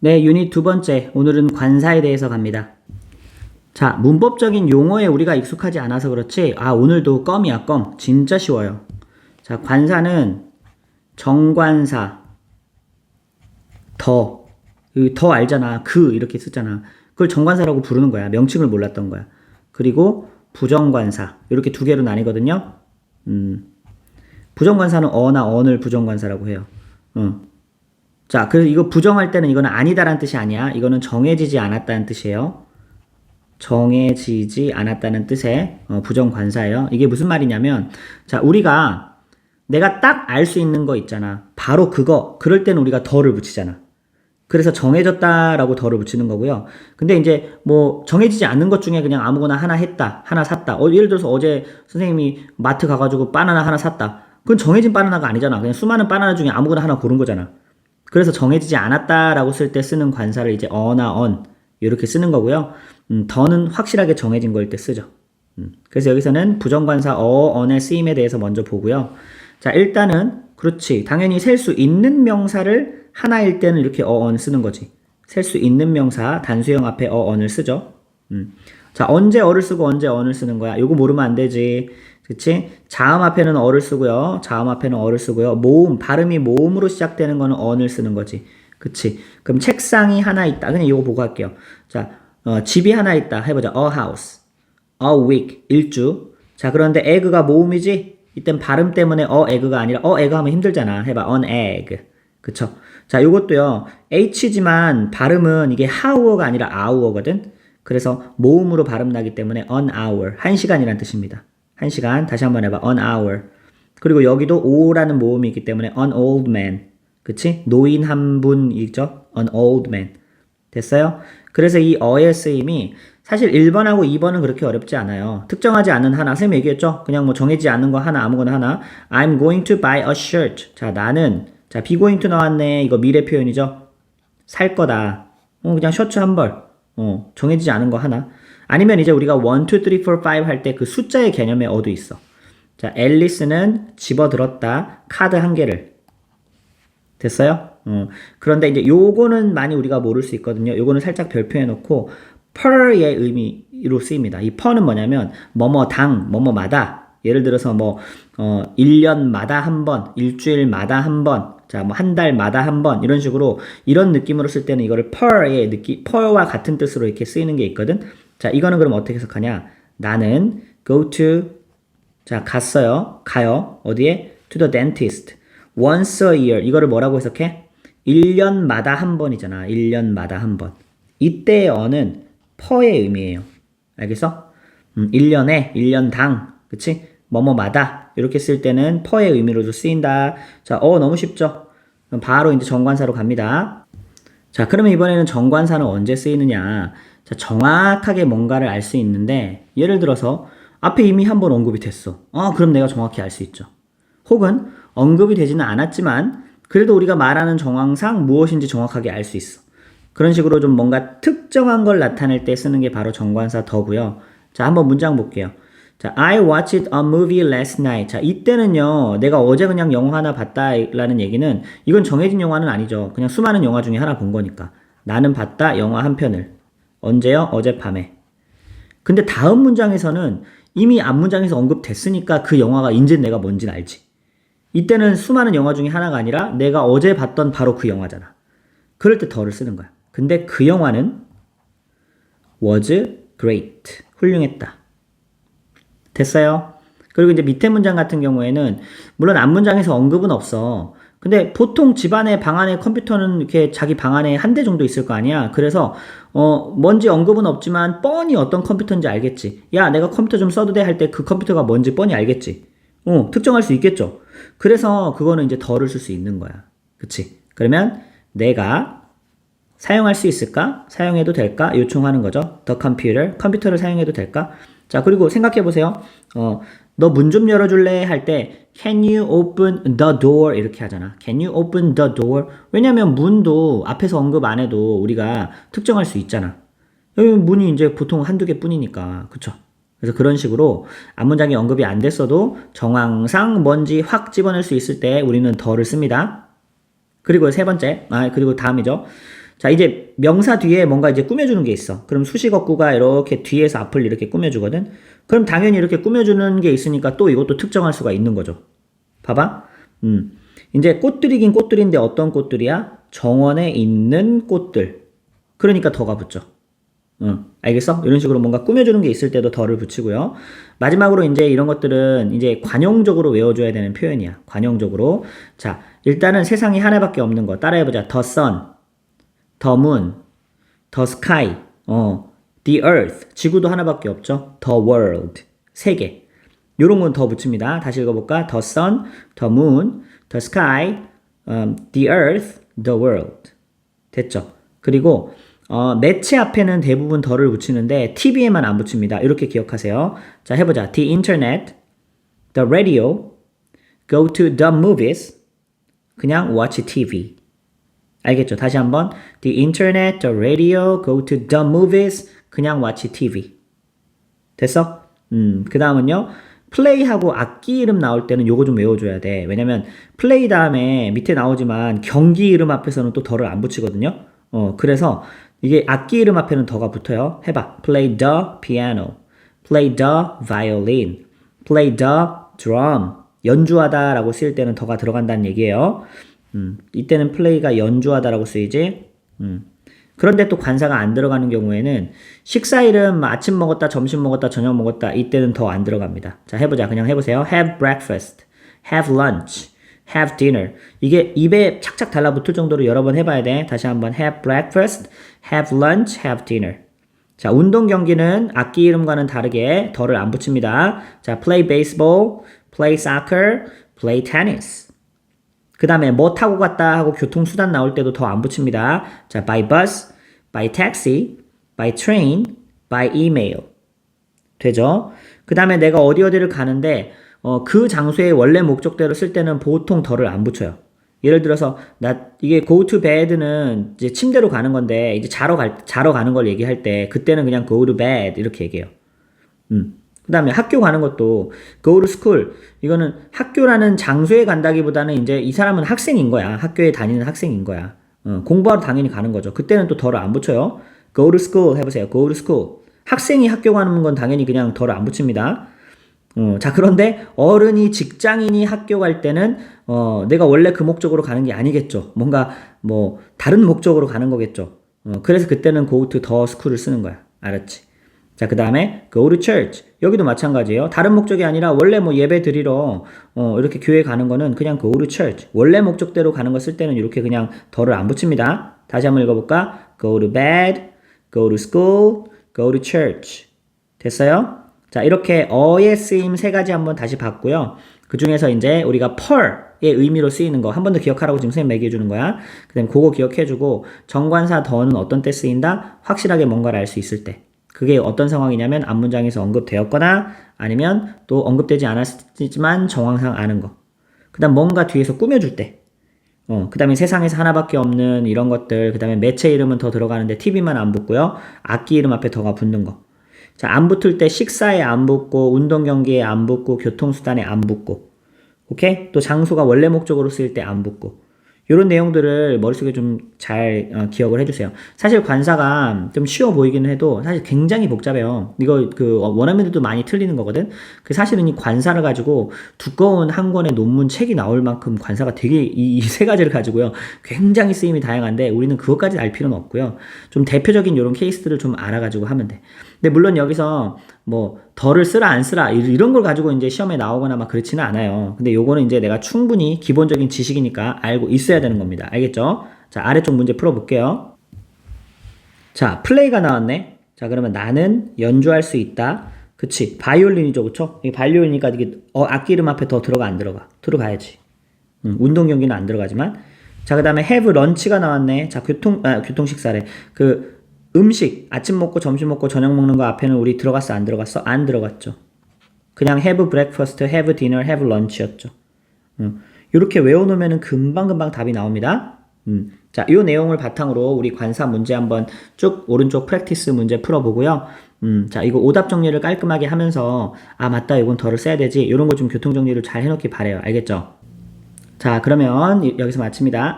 네, 유닛 두 번째. 오늘은 관사에 대해서 갑니다. 자, 문법적인 용어에 우리가 익숙하지 않아서 그렇지, 아, 오늘도 껌이야, 껌. 진짜 쉬워요. 자, 관사는 정관사, 더, 더 알잖아. 그, 이렇게 쓰잖아. 그걸 정관사라고 부르는 거야. 명칭을 몰랐던 거야. 그리고 부정관사. 이렇게 두 개로 나뉘거든요. 음, 부정관사는 어나 언을 부정관사라고 해요. 응. 자, 그래서 이거 부정할 때는 이거는 아니다라는 뜻이 아니야. 이거는 정해지지 않았다는 뜻이에요. 정해지지 않았다는 뜻의 어, 부정 관사예요. 이게 무슨 말이냐면, 자, 우리가 내가 딱 알 수 있는 거 있잖아. 바로 그거. 그럴 때는 우리가 더를 붙이잖아. 그래서 정해졌다라고 더를 붙이는 거고요. 근데 이제 뭐 정해지지 않는 것 중에 그냥 아무거나 하나 했다, 하나 샀다. 어, 예를 들어서 어제 선생님이 마트 가가지고 바나나 하나 샀다. 그건 정해진 바나나가 아니잖아. 그냥 수많은 바나나 중에 아무거나 하나 고른 거잖아. 그래서 정해지지 않았다라고 쓸 때 쓰는 관사를 이제 어나 언 이렇게 쓰는 거고요. 음, 더는 확실하게 정해진 걸때 쓰죠. 음, 그래서 여기서는 부정관사 어, 언의 쓰임에 대해서 먼저 보고요. 자, 일단은 그렇지. 당연히 셀 수 있는 명사를 하나일 때는 이렇게 어, 언 쓰는 거지. 셀 수 있는 명사 단수형 앞에 어, 언을 쓰죠. 음. 자, 언제 어를 쓰고 언제 언을 쓰는 거야? 요거 모르면 안 되지. 그치? 자음 앞에는 어를 쓰고요. 자음 앞에는 어를 쓰고요. 모음, 발음이 모음으로 시작되는 거는 언을 쓰는 거지. 그치? 그럼 책상이 하나 있다. 그냥 이거 보고 할게요. 자, 어, 집이 하나 있다. 해보자. A house. A week. 일주. 자, 그런데 egg가 모음이지? 이땐 발음 때문에 a egg가 아니라 a egg 하면 힘들잖아. 해봐. an egg. 그쵸? 자, 요것도요. h지만 발음은 이게 how가 아니라 hour거든? 그래서 모음으로 발음 나기 때문에 an hour. 한 시간이란 뜻입니다. 한 시간. 다시 한번 해봐. an hour. 그리고 여기도 o라는 모음이 있기 때문에 an old man. 그치? 노인 한 분이죠? an old man. 됐어요? 그래서 이 어의 쓰임이 사실 1번하고 2번은 그렇게 어렵지 않아요. 특정하지 않은 하나. 쌤 얘기했죠? 그냥 뭐 정해지지 않는 거 하나 아무거나 하나. I'm going to buy a shirt. 자 나는. 자 be going to 나왔네. 이거 미래 표현이죠? 살 거다. 어, 그냥 셔츠 한 벌. 어, 정해지지 않은 거 하나 아니면 이제 우리가 1, 2, 3, 4, 5 할 때 그 숫자의 개념에 어도 있어. 자, 앨리스는 집어들었다. 카드 한 개를. 됐어요? 어. 그런데 이제 요거는 많이 우리가 모를 수 있거든요. 요거는 살짝 별표해 놓고 per의 의미로 쓰입니다. 이 per는 뭐냐면 뭐뭐 당, 뭐뭐마다 예를 들어서 뭐 어, 1년마다 한 번, 일주일마다 한 번, 자, 뭐 한 달마다 한 번 이런 식으로 이런 느낌으로 쓸 때는 이거를 per의 느낌, per와 같은 뜻으로 이렇게 쓰이는 게 있거든. 자, 이거는 그럼 어떻게 해석하냐? 나는 go to 자, 갔어요. 가요. 어디에? to the dentist. once a year. 이거를 뭐라고 해석해? 1년마다 한 번이잖아. 1년마다 한 번. 이때의 어는 퍼의 의미예요. 알겠어? 음, 1년에 1년당. 그치? 뭐뭐마다. 이렇게 쓸 때는 퍼의 의미로도 쓰인다. 자, 어 너무 쉽죠? 그럼 바로 이제 정관사로 갑니다. 자, 그러면 이번에는 정관사는 언제 쓰이느냐? 자, 정확하게 뭔가를 알 수 있는데, 예를 들어서, 앞에 이미 한 번 언급이 됐어. 아, 그럼 내가 정확히 알 수 있죠. 혹은, 언급이 되지는 않았지만, 그래도 우리가 말하는 정황상 무엇인지 정확하게 알 수 있어. 그런 식으로 좀 뭔가 특정한 걸 나타낼 때 쓰는 게 바로 정관사 더고요. 자, 한번 문장 볼게요. 자, I watched a movie last night. 자, 이때는요, 내가 어제 그냥 영화 하나 봤다라는 얘기는, 이건 정해진 영화는 아니죠. 그냥 수많은 영화 중에 하나 본 거니까. 나는 봤다, 영화 한 편을. 언제요? 어젯밤에. 근데 다음 문장에서는 이미 앞 문장에서 언급됐으니까 그 영화가 이제 내가 뭔지는 알지. 이때는 수많은 영화 중에 하나가 아니라 내가 어제 봤던 바로 그 영화잖아. 그럴 때 더를 쓰는 거야. 근데 그 영화는 was great. 훌륭했다. 됐어요? 그리고 이제 밑에 문장 같은 경우에는 물론 앞 문장에서 언급은 없어. 근데 보통 집안에 방 안에 컴퓨터는 이렇게 자기 방 안에 한 대 정도 있을 거 아니야. 그래서 어 뭔지 언급은 없지만 뻔히 어떤 컴퓨터인지 알겠지. 야, 내가 컴퓨터 좀 써도 돼 할 때 그 컴퓨터가 뭔지 뻔히 알겠지. 어, 특정할 수 있겠죠. 그래서 그거는 이제 덜을 쓸 수 있는 거야. 그치? 그러면 내가 사용할 수 있을까? 사용해도 될까? 요청하는 거죠. The computer. 컴퓨터를 사용해도 될까? 자, 그리고 생각해 보세요. 어, 너 문 좀 열어줄래? 할 때, can you open the door? 이렇게 하잖아. can you open the door? 왜냐면 문도 앞에서 언급 안 해도 우리가 특정할 수 있잖아. 문이 이제 보통 한두 개 뿐이니까. 그쵸? 그래서 그런 식으로 앞문장이 언급이 안 됐어도 정황상 뭔지 확 집어낼 수 있을 때 우리는 더를 씁니다. 그리고 세 번째, 아, 그리고 다음이죠. 자, 이제 명사 뒤에 뭔가 이제 꾸며주는 게 있어. 그럼 수식어구가 이렇게 뒤에서 앞을 이렇게 꾸며주거든? 그럼 당연히 이렇게 꾸며주는 게 있으니까 또 이것도 특정할 수가 있는 거죠. 봐봐. 음. 이제 꽃들이긴 꽃들인데 어떤 꽃들이야? 정원에 있는 꽃들. 그러니까 더가 붙죠. 응, 알겠어? 이런 식으로 뭔가 꾸며주는 게 있을 때도 덜을 붙이고요. 마지막으로 이제 이런 것들은 이제 관용적으로 외워줘야 되는 표현이야. 관용적으로. 자, 일단은 세상에 하나밖에 없는 거. 따라해보자. The sun, the moon, the sky, 어, the earth. 지구도 하나밖에 없죠. The world. 세 개. 요런 건 더 붙입니다. 다시 읽어볼까? The sun, the moon, the sky, um, the earth, the world. 됐죠? 그리고 어, 매체 앞에는 대부분 덜을 붙이는데 TV에만 안 붙입니다. 이렇게 기억하세요. 자, 해보자. The internet, the radio, go to the movies, 그냥 watch TV. 알겠죠? 다시 한번. The internet, the radio, go to the movies, 그냥 watch TV. 됐어? 음, 그 다음은요. 플레이하고 악기 이름 나올 때는 요거 좀 외워줘야 돼. 왜냐면 플레이 다음에 밑에 나오지만 경기 이름 앞에서는 또 덜을 안 붙이거든요. 어, 그래서 이게 악기 이름 앞에는 더가 붙어요. 해봐. Play the piano. Play the violin. Play the drum. 연주하다 라고 쓰일 때는 더가 들어간다는 얘기예요. 음, 이때는 플레이가 연주하다라고 쓰이지. 음. 그런데 또 관사가 안 들어가는 경우에는 식사 이름 아침 먹었다, 점심 먹었다, 저녁 먹었다 이때는 더 안 들어갑니다. 자 해보자. 그냥 해보세요. Have breakfast, have lunch, have dinner. 이게 입에 착착 달라붙을 정도로 여러 번 해봐야 돼. 다시 한번 have breakfast, have lunch, have dinner. 자 운동 경기는 악기 이름과는 다르게 덜을 안 붙입니다. 자 play baseball, play soccer, play tennis. 그 다음에 뭐 타고 갔다 하고 교통수단 나올 때도 더 안 붙입니다. 자, by bus, by taxi, by train, by email. 되죠? 그 다음에 내가 어디 어디를 가는데, 어, 그 장소의 원래 목적대로 쓸 때는 보통 덜을 안 붙여요. 예를 들어서, 나, 이게 go to bed는 이제 침대로 가는 건데, 이제 자러 갈, 자러 가는 걸 얘기할 때, 그때는 그냥 go to bed 이렇게 얘기해요. 음. 그 다음에 학교 가는 것도 go to school 이거는 학교라는 장소에 간다기보다는 이제 이 사람은 학생인 거야. 학교에 다니는 학생인 거야. 어, 공부하러 당연히 가는 거죠. 그때는 또 덜을 안 붙여요. go to school 해보세요. go to school 학생이 학교 가는 건 당연히 그냥 덜을 안 붙입니다. 어, 자 그런데 어른이 직장인이 학교 갈 때는 어, 내가 원래 그 목적으로 가는 게 아니겠죠. 뭔가 뭐 다른 목적으로 가는 거겠죠. 어, 그래서 그때는 go to the school을 쓰는 거야. 알았지 자, 그 다음에 go to church. 여기도 마찬가지예요. 다른 목적이 아니라 원래 뭐 예배 드리러 어, 이렇게 교회 가는 거는 그냥 go to church. 원래 목적대로 가는 거 쓸 때는 이렇게 그냥 덜을 안 붙입니다. 다시 한번 읽어볼까? go to bed, go to school, go to church. 됐어요? 자, 이렇게 어의 쓰임 세 가지 한번 다시 봤고요. 그 중에서 이제 우리가 per의 의미로 쓰이는 거 한 번 더 기억하라고 지금 선생님 얘기해 주는 거야. 그 다음에 그거 기억해 주고 정관사 더는 어떤 때 쓰인다? 확실하게 뭔가를 알 수 있을 때. 그게 어떤 상황이냐면 앞문장에서 언급되었거나 아니면 또 언급되지 않았지만 정황상 아는 거. 그 다음 뭔가 뒤에서 꾸며줄 때. 어, 그 다음에 세상에서 하나밖에 없는 이런 것들. 그 다음에 매체 이름은 더 들어가는데 TV만 안 붙고요. 악기 이름 앞에 더가 붙는 거. 자, 안 붙을 때 식사에 안 붙고, 운동 경기에 안 붙고, 교통수단에 안 붙고. 오케이? 또 장소가 원래 목적으로 쓰일 때 안 붙고. 이런 내용들을 머릿속에 좀잘 어, 기억을 해주세요. 사실 관사가 좀 쉬워 보이기는 해도 사실 굉장히 복잡해요. 이거 그 원어민들도 많이 틀리는 거거든. 그 사실은 이 관사를 가지고 두꺼운 한 권의 논문 책이 나올 만큼 관사가 되게 이세 가지를 가지고요. 굉장히 쓰임이 다양한데 우리는 그것까지 알 필요는 없고요. 좀 대표적인 이런 케이스들을 좀 알아가지고 하면 돼. 근데 물론 여기서 뭐 덜을 쓰라 안 쓰라 이런 걸 가지고 이제 시험에 나오거나 막 그렇지는 않아요. 근데 요거는 이제 내가 충분히 기본적인 지식이니까 알고 있어야 되는 겁니다. 알겠죠? 자, 아래쪽 문제 풀어볼게요. 자, 플레이가 나왔네. 자, 그러면 나는 연주할 수 있다. 그치. 바이올린이죠. 그쵸? 이게 바이올린이니까 이게 어, 악기 이름 앞에 더 들어가 안 들어가? 들어가야지. 음, 운동 경기는 안 들어가지만. 자, 그 다음에 have lunch가 나왔네. 자, 교통, 아, 교통식사래. 그 음식, 아침 먹고 점심 먹고 저녁 먹는 거 앞에는 우리 들어갔어? 안 들어갔어? 안 들어갔죠. 그냥 have breakfast, have dinner, have lunch였죠. 음, 이렇게 외워놓으면 금방금방 답이 나옵니다. 음, 자, 이 내용을 바탕으로 우리 관사 문제 한번 쭉 오른쪽 프랙티스 문제 풀어보고요. 음, 자, 이거 오답 정리를 깔끔하게 하면서, 아, 맞다, 이건 덜을 써야 되지. 이런 거 좀 교통 정리를 잘 해놓기 바래요. 알겠죠? 자, 그러면 이- 여기서 마칩니다.